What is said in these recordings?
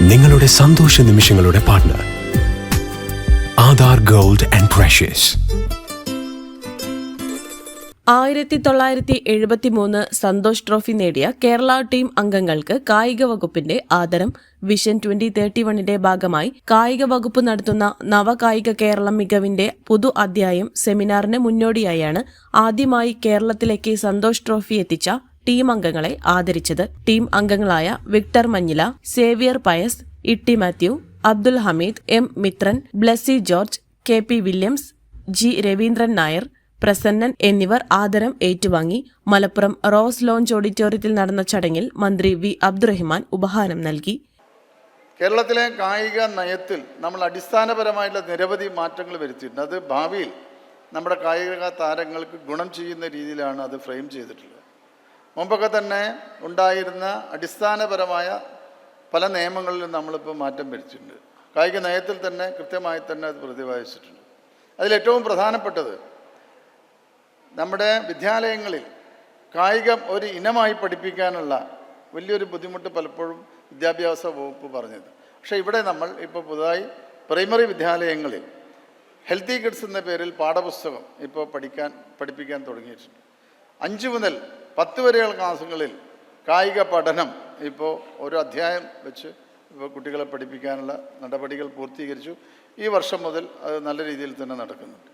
നിങ്ങളുടെ സന്തോഷ നിമിഷങ്ങളുടെ partner Aadhaar gold and precious ആയിരത്തി തൊള്ളായിരത്തി എഴുപത്തി മൂന്ന് സന്തോഷ് ട്രോഫി നേടിയ കേരള ടീം അംഗങ്ങൾക്ക് കായിക വകുപ്പിന്റെ ആദരം വിഷൻ ട്വന്റി തേർട്ടി വണ്ണിന്റെ ഭാഗമായി കായിക വകുപ്പ് നടത്തുന്ന നവകായിക കേരളം മികവിന്റെ പുതു അധ്യായം സെമിനാറിന് മുന്നോടിയായാണ് ആദ്യമായി കേരളത്തിലേക്ക് സന്തോഷ് ട്രോഫി എത്തിച്ച ടീം അംഗങ്ങളെ ആദരിച്ചത്. ടീം അംഗങ്ങളായ Victor Manjila Xavier Pius Itty Mathew Abdul Hameed M Mithran Blessy George K P Williams G Raveendran Nair Prasannan എന്നിവർ ആദരം ഏറ്റുവാങ്ങി. മലപ്പുറം റോസ് ലോഞ്ച് ഓഡിറ്റോറിയത്തിൽ നടന്ന ചടങ്ങിൽ മന്ത്രി വി അബ്ദുറഹിമാൻ ഉപഹാരം നൽകി. കേരളത്തിലെ കായിക നയത്തിൽ നമ്മൾ അടിസ്ഥാനപരമായിട്ടുള്ള നിരവധി മാറ്റങ്ങൾ വരുത്തിയിട്ടുണ്ട്. അത് ഭാവിയിൽ നമ്മുടെ കായിക താരങ്ങൾക്ക് ഗുണം ചെയ്യുന്ന രീതിയിലാണ് അത് ഫ്രെയിം ചെയ്തിട്ടുള്ളത്. മുമ്പൊക്കെ തന്നെ ഉണ്ടായിരുന്ന അടിസ്ഥാനപരമായ പല നിയമങ്ങളിലും നമ്മളിപ്പോൾ മാറ്റം വരിച്ചിട്ടുണ്ട് കായിക നയത്തിൽ തന്നെ കൃത്യമായി തന്നെ അത് പ്രതിപാദിച്ചിട്ടുണ്ട്. അതിലേറ്റവും പ്രധാനപ്പെട്ടത് നമ്മുടെ വിദ്യാലയങ്ങളിൽ കായികം ഒരു ഇനമായി പഠിപ്പിക്കാനുള്ള വലിയൊരു ബുദ്ധിമുട്ട് പലപ്പോഴും വിദ്യാഭ്യാസ വകുപ്പ് പറഞ്ഞത്. പക്ഷേ ഇവിടെ നമ്മൾ ഇപ്പോൾ പുതുതായി പ്രൈമറി വിദ്യാലയങ്ങളിൽ ഹെൽത്തി കിഡ്സ് എന്ന പേരിൽ പാഠപുസ്തകം ഇപ്പോൾ പഠിക്കാൻ പഠിപ്പിക്കാൻ തുടങ്ങിയിട്ടുണ്ട്. അഞ്ച് മുതൽ പത്ത് വരെയുള്ള ക്ലാസ്സുകളിൽ കായിക പഠനം ഇപ്പോൾ ഒരു അധ്യായം വെച്ച് ഇപ്പോൾ കുട്ടികളെ പഠിപ്പിക്കാനുള്ള നടപടികൾ പൂർത്തീകരിച്ചു. ഈ വർഷം മുതൽ അത് നല്ല രീതിയിൽ തന്നെ നടക്കുന്നുണ്ട്.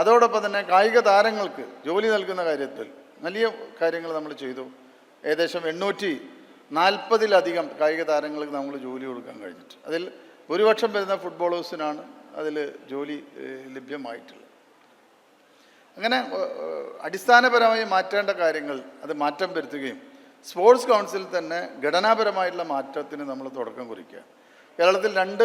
അതോടൊപ്പം തന്നെ കായിക താരങ്ങൾക്ക് ജോലി നൽകുന്ന കാര്യത്തിൽ വലിയ കാര്യങ്ങൾ നമ്മൾ ചെയ്തു. ഏകദേശം എണ്ണൂറ്റി നാൽപ്പതിലധികം കായിക താരങ്ങൾക്ക് നമ്മൾ ജോലി കൊടുക്കാൻ കഴിഞ്ഞിട്ട്. അതിൽ ഭൂരിപക്ഷം വരുന്ന ഫുട്ബോളേഴ്സിനാണ് അതിൽ ജോലി ലഭ്യമായിട്ടുള്ളത്. അങ്ങനെ അടിസ്ഥാനപരമായി മാറ്റേണ്ട കാര്യങ്ങൾ അത് മാറ്റം വരുത്തുകയും സ്പോർട്സ് കൗൺസിൽ തന്നെ ഘടനാപരമായിട്ടുള്ള മാറ്റത്തിന് നമ്മൾ തുടക്കം കുറിക്കുക. കേരളത്തിൽ രണ്ട്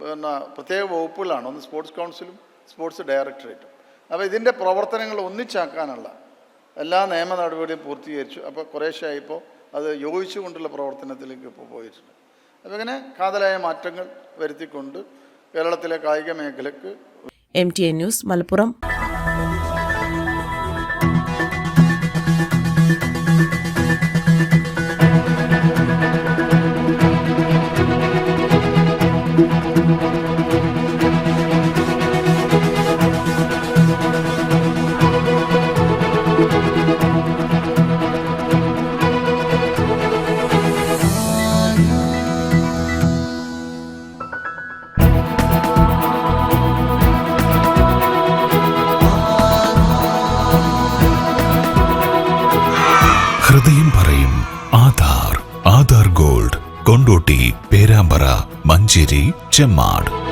പിന്നെ പ്രത്യേക വകുപ്പുകളാണ്. ഒന്ന് സ്പോർട്സ് കൗൺസിലും സ്പോർട്സ് ഡയറക്ടറേറ്റും. അപ്പോൾ ഇതിന്റെ പ്രവർത്തനങ്ങൾ ഒന്നിച്ചാക്കാനുള്ള എല്ലാ നിയമ നടപടിയും പൂർത്തീകരിച്ചു. അപ്പോൾ കുറേശ്ശെ ഇപ്പോൾ അത് യോജിച്ചുകൊണ്ടുള്ള പ്രവർത്തനത്തിലേക്ക് ഇപ്പോൾ പോയിട്ടുണ്ട്. അപ്പോൾ ഇങ്ങനെ കാതലായ മാറ്റങ്ങൾ വരുത്തിക്കൊണ്ട് കേരളത്തിലെ കായിക മേഖലയ്ക്ക് M T A news Malappuram. ഹൃദയം പറയും ആധാർ ആധാർ ഗോൾഡ് കൊണ്ടോട്ടി പേരാമ്പ്ര മഞ്ചേരി ചെമ്മാട്.